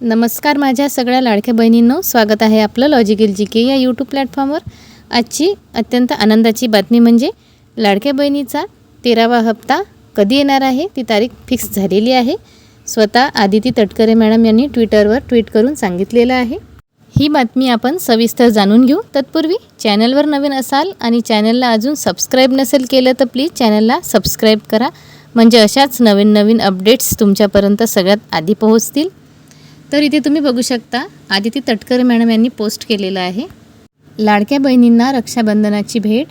नमस्कार माझ्या सगळ्या लाडक्या बहिणींनो. स्वागत आहे आपलं लॉजिकल जी के या यूट्यूब प्लॅटफॉर्मवर आजची अत्यंत आनंदाची बातमी म्हणजे लाडक्या बहिणीचा तेरावा हप्ता कधी येणार आहे? ती तारीख फिक्स झालेली आहे. स्वतः आदिती तटकरे मॅडम यांनी ट्विटरवर ट्विट करून सांगितलेलं आहे. ही बातमी आपण सविस्तर जाणून घेऊ. तत्पूर्वी चॅनलवर नवीन असाल आणि चॅनलला अजून सबस्क्राईब नसेल केलं तर प्लीज चॅनलला सबस्क्राईब करा. म्हणजे अशाच नवीन नवीन अपडेट्स तुमच्यापर्यंत सगळ्यात आधी पोहोचतील. तर इथे तुम्ही बघू शकता आदिती तटकरे मॅडम यांनी पोस्ट केलेलं आहे. लाडक्या बहिणींना रक्षाबंधनाची भेट.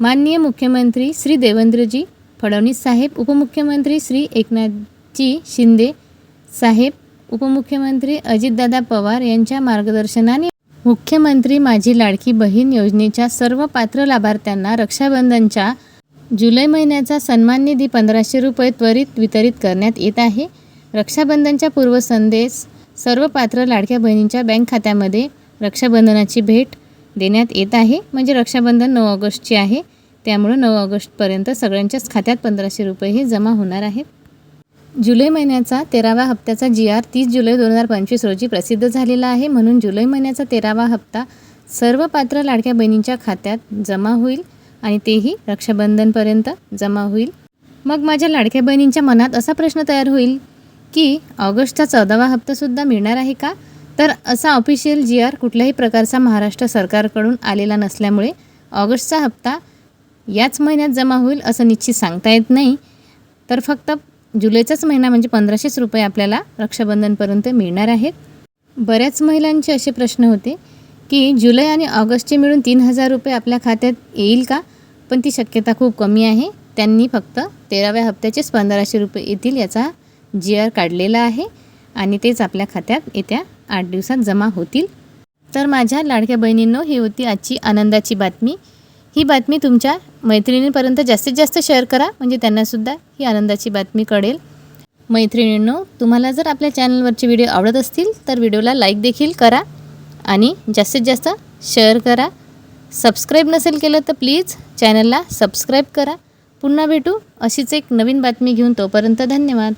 माननीय मुख्यमंत्री श्री देवेंद्रजी फडणवीस साहेब उपमुख्यमंत्री श्री एकनाथजी शिंदे साहेब उपमुख्यमंत्री अजितदादा पवार यांच्या मार्गदर्शनाने मुख्यमंत्री माझी लाडकी बहीण योजनेच्या सर्व पात्र लाभार्थ्यांना रक्षाबंधनच्या जुलै महिन्याचा सन्मान निधी पंधराशे रुपये त्वरित वितरित करण्यात येत आहे. रक्षाबंधनच्या पूर्वसंदेश सर्व पात्र लाडक्या बहिणींच्या बँक खात्यामध्ये रक्षाबंधनाची भेट देण्यात येत आहे. म्हणजे रक्षाबंधन नऊ ऑगस्टची आहे. त्यामुळं नऊ ऑगस्टपर्यंत सगळ्यांच्याच खात्यात पंधराशे रुपये हे जमा होणार आहेत. जुलै महिन्याचा तेरावा हप्त्याचा जी आर तीस जुलै दोन हजार पंचवीस रोजी प्रसिद्ध झालेला आहे. म्हणून जुलै महिन्याचा तेरावा हप्ता सर्व पात्र लाडक्या बहिणींच्या खात्यात जमा होईल आणि तेही रक्षाबंधनपर्यंत जमा होईल. मग माझ्या लाडक्या बहिणींच्या मनात असा प्रश्न तयार होईल की ऑगस्टचा चौदावा हप्तासुद्धा मिळणार आहे का? तर असा ऑफिशियल जी आर कुठल्याही प्रकारचा महाराष्ट्र सरकारकडून आलेला नसल्यामुळे ऑगस्टचा हप्ता याच महिन्यात जमा होईल असं निश्चित सांगता येत नाही. तर फक्त जुलैचाच महिना म्हणजे पंधराशेच रुपये आपल्याला रक्षाबंधनपर्यंत मिळणार आहेत. बऱ्याच महिलांचे असे प्रश्न होते की जुलै आणि ऑगस्टचे मिळून तीन हजार रुपये आपल्या खात्यात येईल का? पण ती शक्यता खूप कमी आहे. त्यांनी फक्त तेराव्या हप्त्याचेच पंधराशे रुपये येतील याचा जी आर काढलेला आहे आणि तेच आपल्या खात्यात येत्या आठ दिवसात जमा होतील. तर माझ्या लाडक्या बहिणींनो ही होती आजची आनंदाची बातमी. ही बातमी तुमच्या मैत्रिणींपर्यंत जास्तीत जास्त शेअर करा म्हणजे त्यांनासुद्धा ही आनंदाची बातमी कळेल. मैत्रिणींनो तुम्हाला जर आपल्या चॅनलवरचे व्हिडिओ आवडत असतील तर व्हिडिओला लाईक देखील करा आणि जास्तीत जास्त शेअर करा. सबस्क्राईब नसेल केलं तर प्लीज चॅनलला सबस्क्राईब करा. पुन्हा भेटू अशीच एक नवीन बातमी घेऊन तोपर्यंत धन्यवाद.